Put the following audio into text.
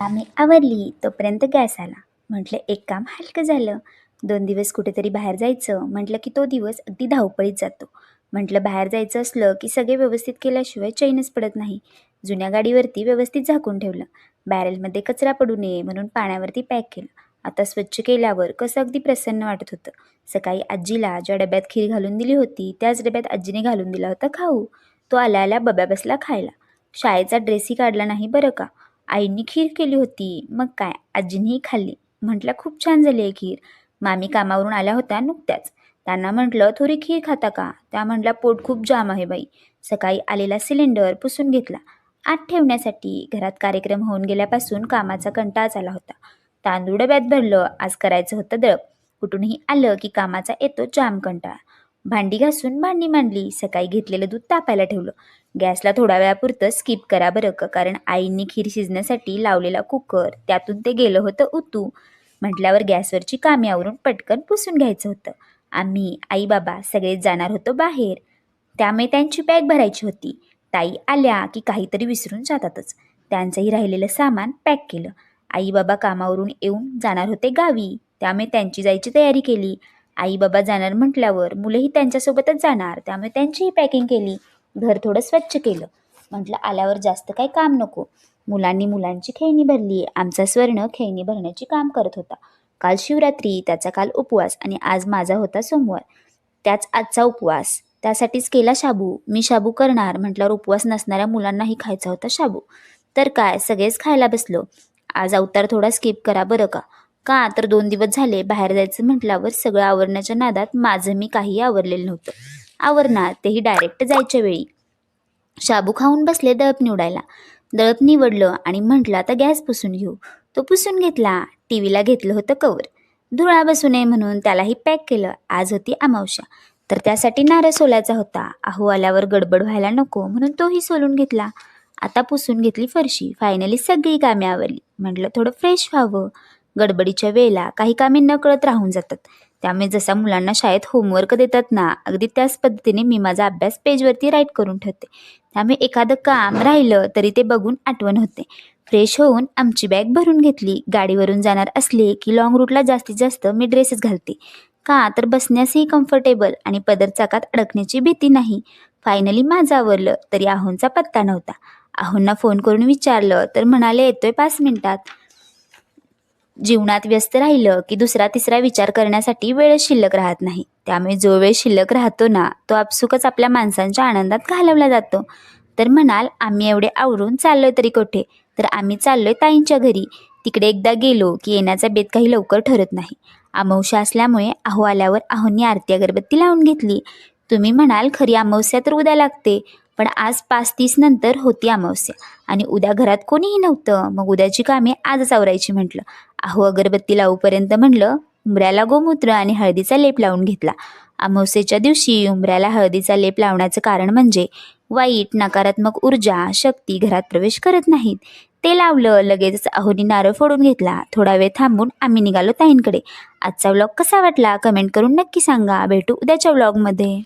आम्ही आवरली तोपर्यंत गॅस आला म्हटलं एक काम हलकं झालं. दोन दिवस कुठेतरी बाहेर जायचं. म्हटलं की तो दिवस अगदी धावपळीत जातो. म्हटलं बाहेर जायचं असलं की सगळे व्यवस्थित केल्याशिवाय चैनच पडत नाही. जुन्या गाडीवरती व्यवस्थित झाकून ठेवलं. बॅरेलमध्ये कचरा पडू नये म्हणून पाण्यावरती पॅक केलं. आता स्वच्छ केल्यावर कसं अगदी प्रसन्न वाटत होतं. सकाळी आजीला ज्या डब्यात खीर घालून दिली होती त्याच डब्यात आजीने घालून दिला होता खाऊ. तो आल्या आल्या बब्या बसला खायला. शाळेचा ड्रेसही काढला नाही बरं का? आईंनी खीर केली होती. मग काय? आजीनेही खाल्ली. म्हटलं खूप छान झाली आहे खीर. मामी कामावरून आल्या होत्या नुकत्याच. त्यांना म्हटलं थोडी खीर खाता का? त्या म्हटल्या पोट खूप जाम आहे बाई. सकाळी आलेला सिलेंडर पुसून घेतला. आत ठेवण्यासाठी घरात कार्यक्रम होऊन गेल्यापासून कामाचा कंटाळाच आला होता. तांदूळ डब्यात भरलं आज करायचं होतं दळप. कुठूनही आलं की कामाचा येतो जाम कंटाळा. भांडी घासून भांडी मांडली सकाळी घेतलेलं दूध तापायला ठेवलं. गॅसला थोड्या वेळापुरतं स्किप करा बरं का कारण आईंनी खीर शिजण्यासाठी लावलेला कुकर त्यातून ते गेलं होतं उतू. म्हटल्यावर गॅसवरची कामे आवरून पटकन पुसून घ्यायचं होतं. आम्ही आई बाबा सगळेच जाणार होतो बाहेर. त्यामुळे त्यांची बॅग भरायची होती. ताई आल्या की काहीतरी विसरून जातातच. त्यांचंही राहिलेलं सामान पॅक केलं. आई बाबा कामावरून येऊन जाणार होते गावी. त्यामुळे त्यांची जायची तयारी केली. आई बाबा जाणार म्हटल्यावर मुलंही त्यांच्यासोबतच जाणार त्यामुळे त्यांचीही पॅकिंग केली. घर थोडं स्वच्छ केलं. म्हटलं आल्यावर जास्त काही काम नको. मुलांनी मुलांची खेळणी भरली. आमचा स्वर्ण खेळणी भरण्याची काम करत होता. काल शिवरात्री त्याचा काल उपवास आणि आज माझा होता सोमवार. त्याच आजचा उपवास. त्यासाठीच केला शाबू. मी शाबू करणार म्हटल्यावर उपवास नसणाऱ्या मुलांनाही खायचा होता शाबू. तर काय सगळेच खायला बसलो. आज अवतार थोडा स्किप करा बरं का? का तर दोन दिवस झाले बाहेर जायचं म्हटल्यावर सगळं आवरण्याच्या नादात माझं मी काही आवरलेलं नव्हतं. आवरणार तेही डायरेक्ट जायच्या वेळी. शाबू खाऊन बसले दळप निवडायला. दळप निवडलं आणि म्हटलं आता गॅस पुसून घेऊ. तो पुसून घेतला. टी व्हीला घेतलं होतं कवर धुळा बसू नये म्हणून त्यालाही पॅक केलं. आज होती अमावश्या तर त्यासाठी नारळ सोलायचा होता. अहो आल्यावर गडबड व्हायला नको म्हणून तोही सोलून घेतला. आता पुसून घेतली फरशी. फायनली सगळी कामे आवरली. म्हटलं थोडं फ्रेश व्हावं. गडबडीच्या वेळेला काही कामे नकळत राहून जातात. त्यामुळे जसा मुलांना शाळेत होमवर्क देतात ना अगदी त्याच पद्धतीने मी माझा अभ्यास पेजवरती राईट करून ठेवते. त्यामुळे एखादं काम राहिलं तरी ते बघून आठवण होते. फ्रेश होऊन आमची बॅग भरून घेतली गाडीवरून जाणार असले की लॉंग रूटला जास्तीत जास्त मी ड्रेसेस घालते. का? तर बसण्यासही कम्फर्टेबल आणि पदर चाकात अडकण्याची भीती नाही. फायनली माझं आवरलं तरी आहोंचा पत्ता नव्हता. आहोंना फोन करून विचारलं तर म्हणाले येतोय पाच मिनिटात. जीवनात व्यस्त राहिलं की दुसरा तिसरा विचार करण्यासाठी वेळ शिल्लक राहत नाही. त्यामुळे जो वेळ शिल्लक राहतो ना तो आपसुकच आपल्या माणसांच्या आनंदात घालवला जातो. तर म्हणाल आम्ही एवढे आवरून चाललोय तरी कुठे? तर आम्ही चाललोय ताईंच्या घरी. तिकडे एकदा गेलो की येण्याचा बेत काही लवकर ठरत नाही. अमावस्या असल्यामुळे अहो आल्यावर अहोंनी आरती अगरबत्ती लावून घेतली. तुम्ही म्हणाल खरी अमावस्या तर उद्या लागते. पण आज पाच तीस नंतर होती अमावस्या. आणि उद्या घरात कोणीही नव्हतं. मग उद्याची कामे आजच आवरायची म्हटलं. अहो अगरबत्ती लावूपर्यंत म्हटलं उंबऱ्याला गोमूत्र आणि हळदीचा लेप लावून घेतला. अमावस्येच्या दिवशी उंबऱ्याला हळदीचा लेप लावण्याचं कारण म्हणजे वाईट नकारात्मक ऊर्जा शक्ती घरात प्रवेश करत नाहीत. ते लावलं लगेचच अहोनी नारळ फोडून घेतला. थोडा वेळ थांबून आम्ही निघालो ताईंकडे. आजचा व्लॉग कसा वाटला? कमेंट करून नक्की सांगा. भेटू उद्याच्या व्लॉगमध्ये